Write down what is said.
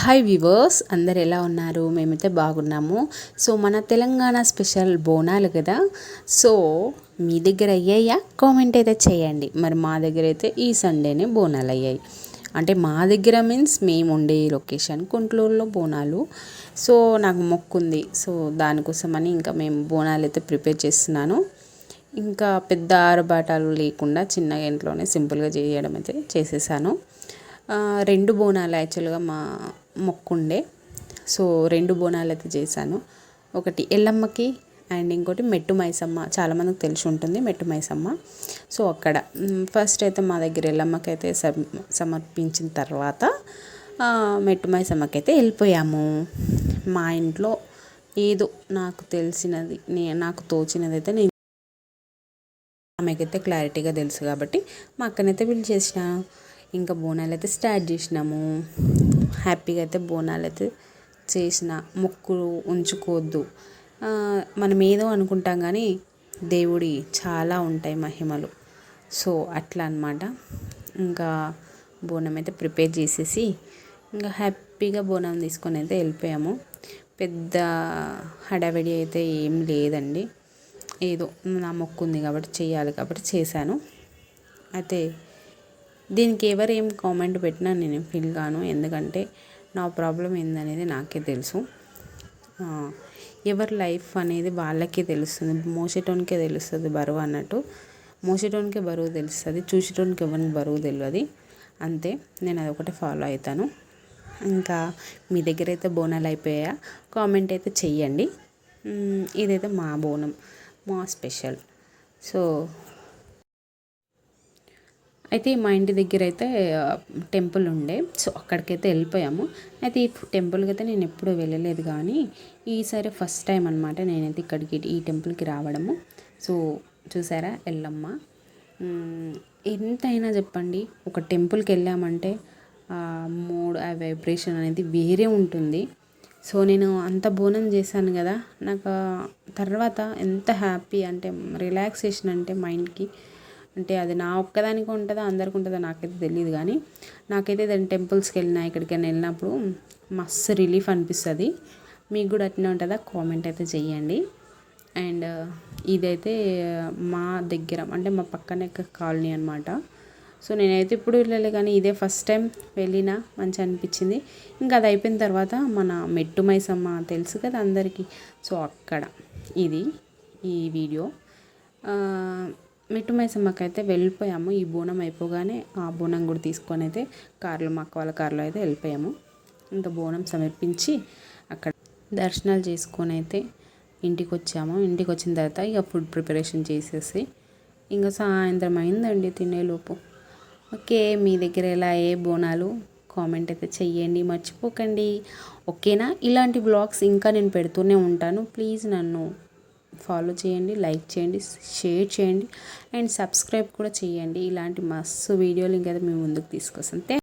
Hi viewers అందరు ఎలా ఉన్నారు? మేమైతే బాగున్నాము. సో మన తెలంగాణ స్పెషల్ బోనాలు కదా? సో మీ దగ్గర అయ్యాయా? కామెంట్ అయితే చేయండి. మరి మా దగ్గర అయితే ఈ సండేనే బోనాలు అయ్యాయి. అంటే మా దగ్గర మీన్స్ మేము ఉండే లొకేషన్ కుంట్లూరులో బోనాలు. సో నాకు మొక్కుంది సో దానికోసమని ఇంకా మేము బోనాలు అయితే ప్రిపేర్ చేస్తున్నాను. ఇంకా పెద్ద ఆరబాటాలు లేకుండా చిన్న ఇంట్లోనే సింపుల్గా చేయడం అయితే చేసేసాను. రెండు బోనాలు యాక్చువల్గా మా మొక్కుండే. సో రెండు బోనాలు అయితే చేశాను. ఒకటి ఎల్లమ్మకి అండ్ ఇంకోటి మెట్టు మైసమ్మ. చాలామందికి తెలిసి ఉంటుంది మెట్టు మైసమ్మ. సో అక్కడ. ఫస్ట్ అయితే మా దగ్గర ఎల్లమ్మకైతే సమర్పించిన తర్వాత మెట్టు మైసమ్మకి అయితే వెళ్ళిపోయాము. మా ఇంట్లో ఏదో నాకు తెలిసినది నే నాకు తోచినది అయితే నేను ఆమెకైతే క్లారిటీగా తెలుసు కాబట్టి మా అక్కనైతే పిలిచేసిన ఇంకా బోనాలు అయితే స్టార్ట్ చేసినాము. హ్యాపీగా అయితే బోనాలు అయితే చేసిన. మొక్కు ఉంచుకోవద్దు. మనం ఏదో అనుకుంటాం కానీ దేవుడి చాలా ఉంటాయి మహిమలు. సో అట్లా అనమాట ఇంకా బోనం అయితే ప్రిపేర్ చేసేసి ఇంకా హ్యాపీగా బోనం తీసుకొని అయితే వెళ్ళిపోయాము. పెద్ద హడావిడి అయితే ఏం లేదండి. ఏదో నా మొక్కు ఉంది కాబట్టి చేయాలి కాబట్టి చేశాను. అయితే దీనికి ఎవరు ఏం కామెంట్ పెట్టినా నేను ఫీల్ కాను. ఎందుకంటే నా ప్రాబ్లం ఏందనేది నాకే తెలుసు. ఎవరి లైఫ్ అనేది వాళ్ళకే తెలుస్తుంది. మోసేటోనికే తెలుస్తుంది బరువు అన్నట్టు. మోసేటోనికే బరువు తెలుస్తుంది. చూసేటోనికి ఎవరికి బరువు తెలియదు అంతే నేను అది ఒకటే ఫాలో అవుతాను ఇంకా మీ దగ్గర అయితే బోనాలు అయిపోయా కామెంట్ అయితే చెయ్యండి. ఇదైతే మా బోనం. మా స్పెషల్. సో అయితే మా ఇంటి దగ్గర అయితే టెంపుల్ ఉండే. సో అక్కడికైతే వెళ్ళిపోయాము. అయితే ఈ టెంపుల్కి అయితే నేను ఎప్పుడూ వెళ్ళలేదు కానీ ఈసారి ఫస్ట్ టైం అనమాట నేనైతే ఇక్కడికి ఈ టెంపుల్కి రావడము. సో చూసారా? ఎల్లమ్మ. ఎంతైనా చెప్పండి ఒక టెంపుల్కి వెళ్ళామంటే మూడ్ ఆ వైబ్రేషన్ అనేది వేరే ఉంటుంది. సో నేను అంత బోనం చేశాను కదా నాకు తర్వాత ఎంత హ్యాపీ అంటే రిలాక్సేషన్ అంటే మైండ్కి అంటే అది నా ఒక్కదానికి ఉంటుందా? అందరికి ఉంటుందా? నాకైతే తెలియదు కానీ నాకైతే దాని టెంపుల్స్కి వెళ్ళినా ఎక్కడికైనా వెళ్ళినప్పుడు మస్తు రిలీఫ్ అనిపిస్తుంది. మీకు కూడా అట్నే ఉంటుందా? కామెంట్ అయితే చేయండి అండ్ ఇదైతే మా దగ్గర అంటే మా పక్కనే కాలనీ అనమాట సో నేనైతే ఇప్పుడు వెళ్ళలే కానీ ఇదే ఫస్ట్ టైం వెళ్ళినా మంచిగా అనిపించింది. ఇంకా అది అయిపోయిన తర్వాత మన మెట్టు మైసమ్మ తెలుసు కదా అందరికీ? సో అక్కడ ఇది ఈ వీడియో. మిట్టు మైసమ్మకి అయితే వెళ్ళిపోయాము. ఈ బోనం అయిపోగానే ఆ బోనం కూడా తీసుకొని అయితే కార్లో మా వాళ్ళ కార్లో అయితే వెళ్ళిపోయాము. ఇంకా బోనం సమర్పించి అక్కడ దర్శనాలు చేసుకొని అయితే ఇంటికి వచ్చాము ఇంటికి వచ్చిన తర్వాత ఇక ఫుడ్ ప్రిపరేషన్ చేసేసి ఇంకా సాయంత్రం అయిందండి తినేలోపు. ఓకే మీ దగ్గర ఎలా ఏ బోనాలు? కామెంట్ అయితే చెయ్యండి మర్చిపోకండి. ఓకేనా? ఇలాంటి బ్లాగ్స్ ఇంకా నేను పెడుతూనే ఉంటాను. ప్లీజ్ నన్ను ఫాలో చేయండి లైక్ చేయండి షేర్ చేయండి అండ్ సబ్స్క్రైబ్ కూడా చేయండి. ఇలాంటి మస్తు వీడియోలు ఇంకైతే మేము ముందుకు తీసుకొస్తాం